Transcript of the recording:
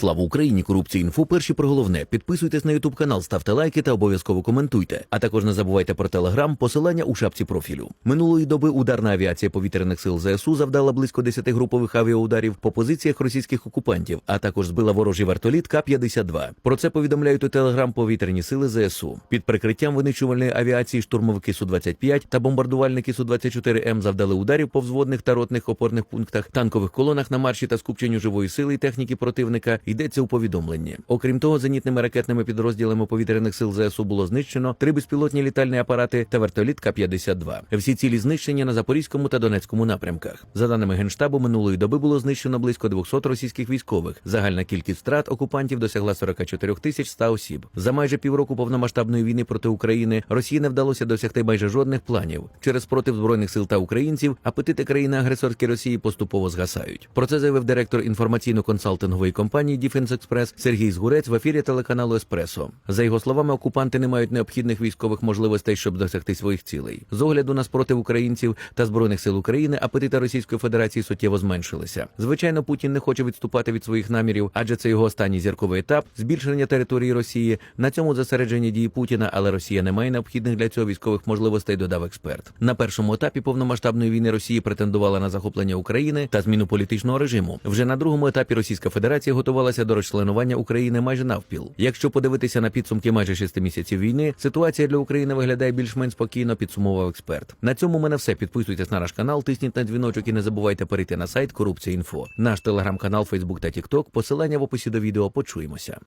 Слава Україні! Корупція інфо. Перші про головне. Підписуйтесь на Ютуб канал, ставте лайки та обов'язково коментуйте. А також не забувайте про телеграм, посилання у шапці профілю. Минулої доби ударна авіація повітряних сил ЗСУ завдала близько 10 групових авіаударів по позиціях російських окупантів, а також збила ворожий вертоліт К-52. Про це повідомляють у телеграм повітряні сили ЗСУ. Під прикриттям винищувальної авіації штурмовики Су-25 та бомбардувальники Су-24М завдали ударів по взводних та ротних опорних пунктах, танкових колонах на марші та скупченню живої сили і техніки противника. Йдеться у повідомленні. Окрім того, зенітними ракетними підрозділами повітряних сил ЗСУ було знищено три безпілотні літальні апарати та вертоліт К-52. Всі цілі знищені на Запорізькому та Донецькому напрямках. За даними генштабу, минулої доби було знищено близько 200 російських військових. Загальна кількість втрат окупантів досягла 44 тисяч 100 осіб. За майже півроку повномасштабної війни проти України Росії не вдалося досягти майже жодних планів. Через спротив збройних сил та українців апетити країни-агресорські Росії поступово згасають. Про це заявив директор інформаційно-консалтингової компанії Defense Express Сергій Згурець в ефірі телеканалу Еспресо. За його словами, окупанти не мають необхідних військових можливостей, щоб досягти своїх цілей. З огляду на спротив українців та збройних сил України апетити Російської Федерації суттєво зменшилися. Звичайно, Путін не хоче відступати від своїх намірів, адже це його останній зірковий етап збільшення території Росії. На цьому зосереджені дії Путіна, але Росія не має необхідних для цього військових можливостей. Додав експерт. На першому етапі повномасштабної війни Росія претендувала на захоплення України та зміну політичного режиму. Вже на другому етапі Російська Федерація готувалася до розчленування України майже навпіл. Якщо подивитися на підсумки майже шести місяців війни, ситуація для України виглядає більш-менш спокійно, підсумував експерт. На цьому мене все. Підписуйтесь на наш канал, тисніть на дзвіночок і не забувайте перейти на сайт Корупція.Інфо. Наш телеграм-канал, Фейсбук та Тікток. Посилання в описі до відео. Почуємося.